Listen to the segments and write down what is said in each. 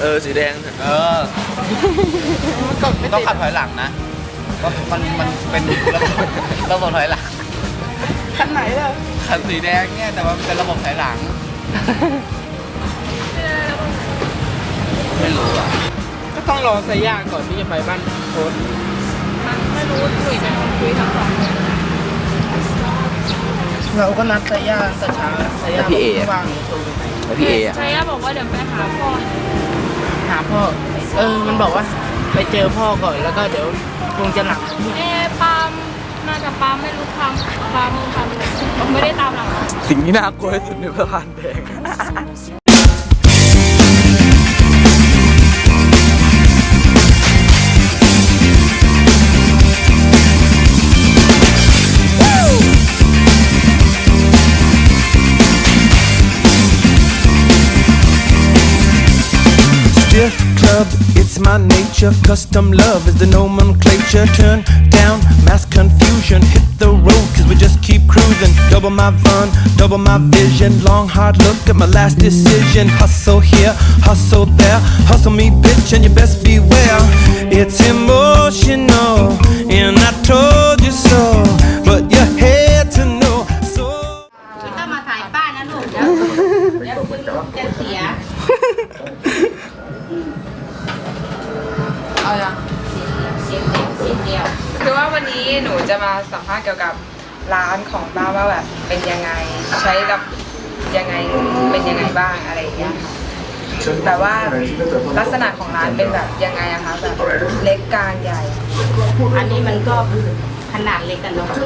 เออสีแดงเออต้องขับถอยหลังนะเพราะมันมันเป็นระบบระบบถอยหลังคันไหนล่ะคันสีแดงเนี่ยแต่ว่ามันเป็นระบบถอยหลัง ไม่รู้อะก็ต้องรอสายยางก่อนที่จะไปบ้านโค้ดไม่รู้หนุ่ยเป็นคนคุยทั้งสองคนเราก็นัดสายยางแต่เช้าสายยางไม่ว่าง แล้วพี่เออะชายาบอกว่าเดี๋ยวไปหาพ่อหาพ่อ เออ มันบอกว่า ไปเจอพ่อก่อนแล้วก็เดี๋ยวคงจะหลับเอ๊ะปาล์มน่าจะปาล์มไม่รู้ทำปาล์มทำไม่ได้ตามหลังเราสิ่งที่น่ากลัวที่สุดในพระพานแดง nature. Custom love is the nomenclature. Turn down mass confusion. Hit the road, cause we just keep cruising. Double my fun, double my vision. Long, hard look at my last decision. Hustle here, hustle there. Hustle me, bitch, and you best beware. It's emotional, and I told you so. But you had to know. So. ไม่ต้องมาถ่ายป้านะลูกเดี๋ยวเดี๋ยวคุณจะเสีย เอาละเสียงเดียวเสียงเดียวคือว่าวันนี้หนูจะมาสัมภาษณ์เกี่ยวกับร้านของบ้านว่าแบบเป็นยังไงใช้รับยังไงเป็นยังไงบ้างอะไรอย่างเงี้ยค่ะแต่ว่าลักษณะของร้านเป็นแบบยังไงอะคะแบบเล็กกลางใหญ่อันนี้มันก็ขนาดเล็กกันเนาะค่ะ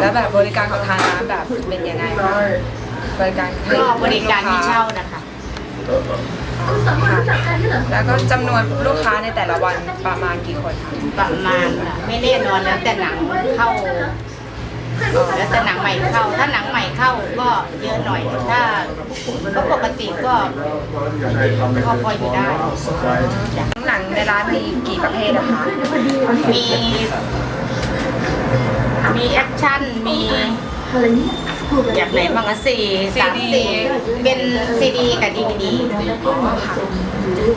แล้วแบบบริการของทางร้านแบบเป็นยังไงบ้างบริการก็บริการที่เช่านะคะ แล้วก็จำนวนลูกค้าในแต่ละวันประมาณกี่คนคะประมาณน่ะไม่แน่นอนแล้วแต่หนังเข้า แล้วแต่หนังใหม่เข้า ถ้าหนังใหม่เข้าก็เยอะหน่อย ถ้าก็ปกติก็ก็พออยู่ได้ หนังในร้านมีกี่ประเภทนะคะ มี มีแอคชั่น มี อย่างไหนบ้างอะสี่สามสี่เป็นซีดีกับดีวีดี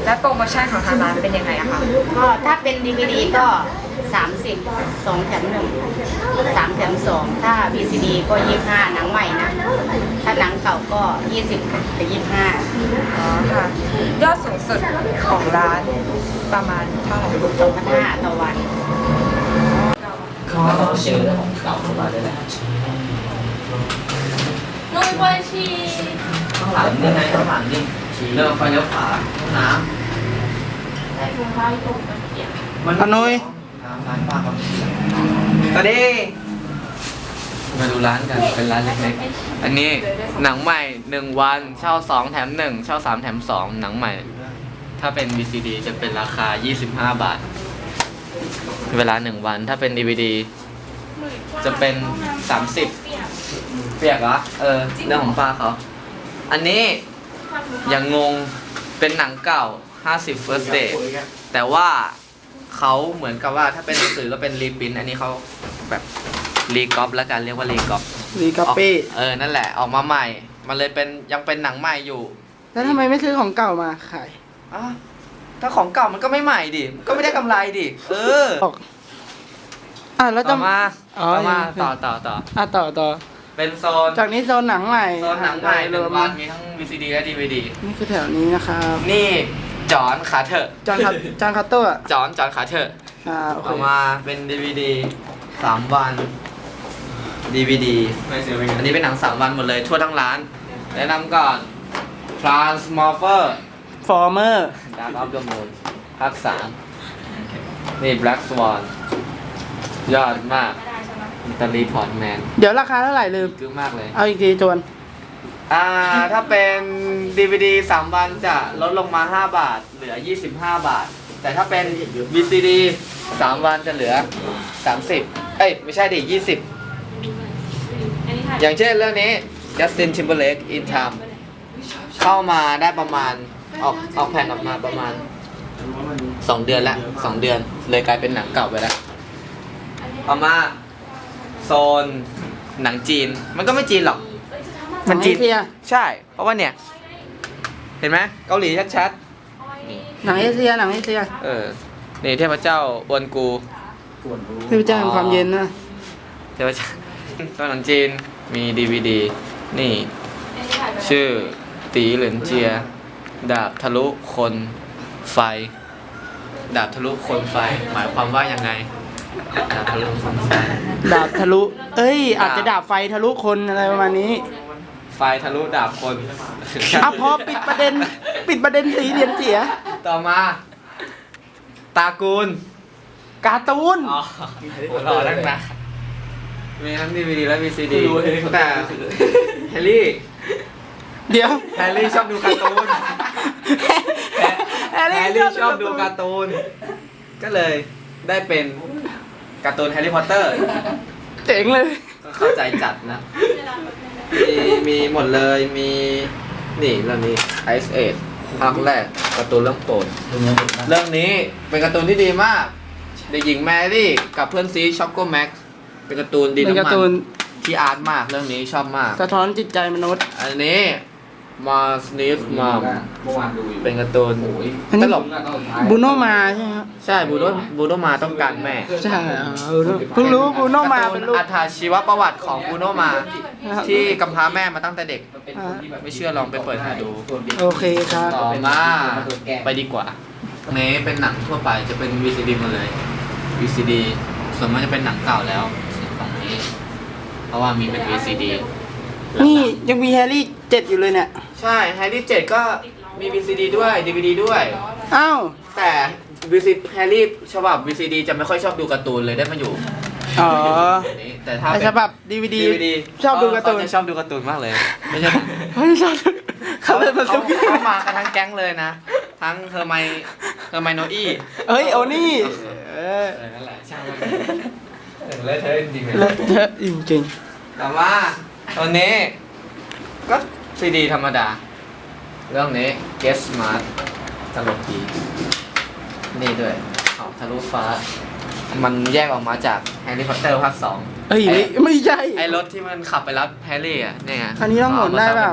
และโปรโมชั่นของทางร้านเป็นยังไงอะคะก็ถ้าเป็นดีวีดีก็สามสิบสองแถมหนึ่งสามแถมสองถ้า VCD ก็ยี่ห้าหนังใหม่นะ ถ้าหนังเก่าก็ยี่สิบกับยี่ห้าอ๋อค่ะ ยอดสูงสุดของร้านประมาณเท่าไหร่สองพันห้าต่อวันเขาต้องเชื่อเรื่องของเก่าเข้ามาด้วยแหละห นุ่ยบอชีข้างหลังนี่ไงข้างหลังนี่เริ่มไฟเลี้ยวขวาห้องน้ใส่ถุงเท้ตกมันเปียกมันพนุยน้ำร้านป้าครับสวัสดีมาดูร้านกันเป็นร้านเล็กๆอันนี้หนังใหม่หนึ่งวันเช่าสองแถมหนึ่งเช่าสามแถมสองหนังใหม่ ถ้าเป็น VCD จะเป็นราคา 25 บาท เวลาหนึ่งวันถ้าเป็น DVD จะเป็น 30 เปียกเหรอเออเรื่องของป้าเขา อันนี้ยังงงเป็นหนังเก่า 50 first day แต่ว่าเขาเหมือนกับว่าถ้าเป็นหนังสือก็เป็นรีพินอันนี้เขาแบบรีกอปแล้วกันเรียกว่ารีกอปรีกัปปี้เออนั่นแหละออกมาใหม่ มันเลยเป็นยังเป็นหนังใหม่อยู่ แล้วทำไมไม่ซื้อของเก่ามาขายอะถ้าของเก่ามันก็ไม่ใหม่ดิก็ไม่ได้กำไรดิเออ ออกอะแล้วต่จะอมาอ๋อต่อมายังต่อต่อต่อ อะต่อต่อเป็นโซน จากนี้โซนหนังใหม่โซนหนังใหม่หรนึ่งวมวันมีทั้ง VCD และ DVD นี่คือแถวนี้นะครับนี่จอนขาเถอะจานคัตจานคัตเตอร์อะจอนจอนขาเถอะอ่าโอเค ต่อมาเป็น DVD สามวัน DVD อันนี้เป็นหนังสามวันหมดเลยทั่วทั้งร้าน แนะนำก่อน Transmorpher ฟอร์เมอร์ Dark of the Moon ภาคสามนี่ Black Swan ยอดมากอิตาลีพอร์ตแมนเดี๋ยวราคาเท่าไหร่ลืมกึ้งมากเลย เอาอีกทีจวน อ่า ถ้าเป็น DVD 3 วันจะลดลงมา 5 บาท เหลือ 25 บาท แต่ถ้าเป็น VCD 3 วันจะเหลือ 30 เอ้ย ไม่ใช่ดิ20 อันนี้ถ่ายอย่างเช่นเรื่องนี้ Justin Timberlake in Time เข้ามาได้ประมาณ ออกออกแผ่นออกมาประมาณ 2 เดือนละ2เดือน เลยกลายเป็นหนังเก่าไปแล้ว ต่อมาโซนหนังจีน มันก็ไม่จีนหรอก มันจีนเอเชีย ใช่ เพราะว่าเนี่ย เห็นไหมเกาหลีชัดหนังเอเชียหนังเอเชียๆเออนี่เทพเจ้าอวนกูเทพเจ้าแห่งความเย็นนะเทพเจ้าตอนหนังจีนมีดีวดีนี่ ชื่อตีเหรินเจีย ดาบทะลุคนไฟ ดาบทะลุคนไฟ หมายความว่ายังไง ดาบทะลุคนไฟดาบทะลุ เอ้ย อาจจะดาบไฟทะลุคนอะไรประมาณนี้ไฟทะลุดาบคนอะพอปิดประเด็น ปิดประเด็นสีเหรียญเสีย ต่อมา ตากูล การ์ตูน อ๋อรอตั้งนานมีทั้งดีวีดีและวีซีดีแต่แฮร์รี่ เดี๋ยว แฮร์รี่ชอบดูการ์ตูน แฮร์รี่แฮร์รี่ชอบดูการ์ตูน ก็เลยได้เป็น การ์ตูนแฮร์รี่พอตเตอร์ เจ๋งเลยก็เข้าใจจัดนะ มีมีหมดเลยมีนี่เรื่องนี้ Ice Age ภาคแรกการ์ตูนเรื่องโปรดเรื่องนี้เป็นการ์ตูนที่ดีมากเด็กหญิงแมรี่กับเพื่อนซีช็อกโกแม็กเป็นการ์ตูนดีเป็นน้ำการ์มัตูนนที่อาร์ตมากเรื่องนี้ชอบมาก สะท้อนจิตใจมนุษย์ อันนี้ มาสนิฟมาเป็นการ์ตูนอันนี้ ตลกบูโนมาใช่ไหมครับใช่บูโนบูโนมาต้องการแม่ใช่อ่าบูโน่เพิ่งรู้บูโนมาเป็นลูก อัธาชีวประวัติของบูโนมานะครับ ที่กำพร้าแม่มาตั้งแต่เด็กอ่าไม่เชื่อลองไปเปิดหาดู โอเคครับ ต่อมา ไปดีกว่าอันนี้เป็นหนังทั่วไปจะเป็น VCD หมาเลย VCD ส่วนมากจะเป็นหนังเก่าแล้วของนี้ เพราะว่ามีเป็น VCD นี่ยังมีแฮร์รี่เจ็ดอยู่เลยเนี่ย ใช่แฮร์รี่เจ็ดก็มี VCD ด้วย DVD ด้วย อ้าว แต่ VCD แฮร์รี่ฉบับ VCD จะไม่ค่อยชอบดูการ์ตูนเลยได้มาอยู่อ๋ออันนี้แต่ถ้าไอเป็น ฉบับดีวีดี DVD ชอบดูการ์ตูน เขจะชอบดูการ์ตูนมากเลย ไม่ใช่เฮ้ยชอบดูเขาเลยมาเขาซุกเขามากันทั้งแก๊งเลยนะ ทั้งเฮอร์ไมเฮอร์ไมโนอี้เฮ้ยโอนี่เออเออนั่นแหละช่างมันเลอะเทอะจริงๆเลอะเทอะจริงแต่ว่า ตัวนี้ ก็ซีดีธรรมดา เรื่องนี้ Get Smart ตลกดี นี่ด้วยเขาทะลุฟ้า มันแยกออกมาจากแฮร์รี่พอตเตอร์ภาคสองๆเอ้ยไม่ไม่ใช่ ไอ้รถที่มันขับไปรับแฮร์รี่อะเนี่ยไงอันนี้ต้องหมุนได้เปล่า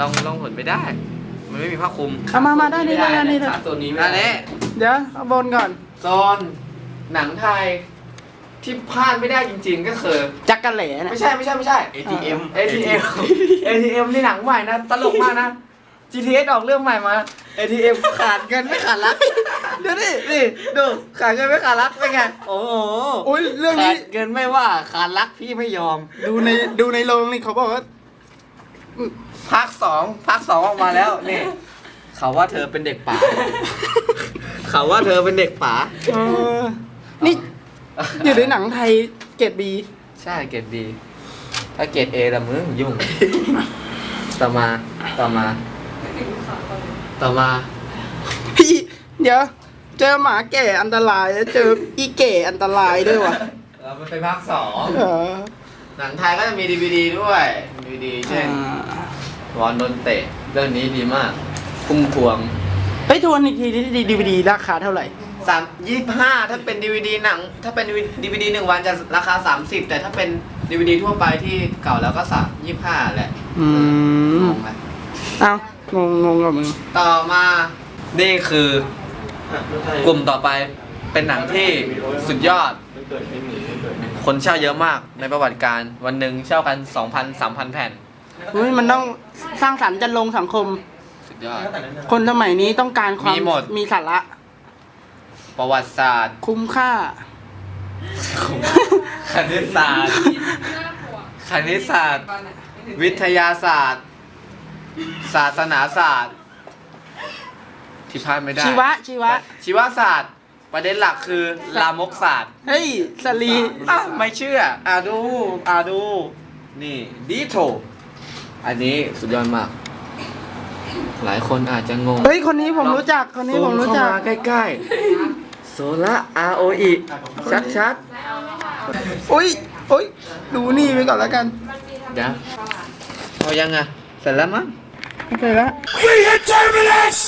ลองลองหมุนไม่ได้ มันไม่มีผ้าคลุมเอามามาด้านนี้เลยด้านนี้เลยขาตัวนี้ไม่ได้อันนี้เดี๋ยวเอาบนก่อนโซนหนังไทย ที่พลาดไม่ได้จริง ๆ ก็คือ จักรแหล่เนี่ยไม่ใช่ไม่ใช่ไม่ใช่ ATM ATM ATM นี่หนังใหม่นะ ตลกมากนะ GTS ออกเรื่องใหม่มา ATM ขาดเงินไม่ขาดรักเดี๋ยวนี่นี่ดูขาดเงินไม่ขาดรักเป็นไงโอ้โหโอ้ยเรื่องขานี้ดเงินไม่ว่าขาดรักพี่ไม่ยอม ดูในดูในโรงนี่เขาบอกว่าภาคสองภาคสองออกมาแล้วนี่เขาว่าเธอเป็นเด็กป่า เขาว่าเธอเป็นเด็กป่า เออนี่ อยู่ในหนังไทยเกรดบีใช่เกรดบีถ้าเกรดเอละมึงยุ่ง ต่อมาต่อมา ต่อมาพี่เดี๋ยว เจอหมาแก่อันตรายแล้วเจออีเก๋อันตรายด้วยว่ะเราไปภาคสองเออหนังไทยก็จะมีดีวดีด้วยดีวดีเช่นวอนโดนเตะเรื่องนี้ดีมาก คุ้มพวงเฮ้ยทวนอีกทีที่ดีวีดีราคาเท่าไหร่ สามยี่ห้าถ้าเป็นดีวดีหนัง ถ้าเป็นดีวดีหนึ่งวันจะราคาสามสิบแต่ถ้าเป็นดีวดีทั่วไปที่เก่าแล้วก็สามยี่ห้าแหละอืม งงไหมเอ้างงงงกับมึง ต่อมา นี่คือกลุ่มต่อไปเป็นหนังที่สุดยอด คนเช่าเยอะมากในประวัติการวันหนึ่งเช่ากัน 2,000 3,000 แผ่นเฮ้ยมันต้องสร้างสรรค์จันลงสังคม สุดยอด คนสมัยนี้ต้องการความมีหมดมีสาระ ประวัติศาสตร์คุ้มค่า คณิตศาสตร์คณิตศาสตร์ วิทยาศาสตร์ ศาสนาศาสตร์ ที่พลาดไม่ได้ชีวะชีวะ ชีวศาสตร์ ประเด็นหลักคือลามกศาสตร์เฮ้ยสลีอะไม่เชื่อ อะดู อะดู นี่ดีโทอันนี้สุดยอดมาก หลายคนอาจจะงงเฮ้ยคนนี้ผมรู้จักคนนี้ผมรู้จัก ซูเข้ามาใกล้ๆ โซล่า R O E ชัดอุ้ยอุ้ยดูนี่ไปก่อนแล้วกันๆเดี๋ยวเอายังอะเสร็จแล้วมั้งโอเคแล้ว We are terminus!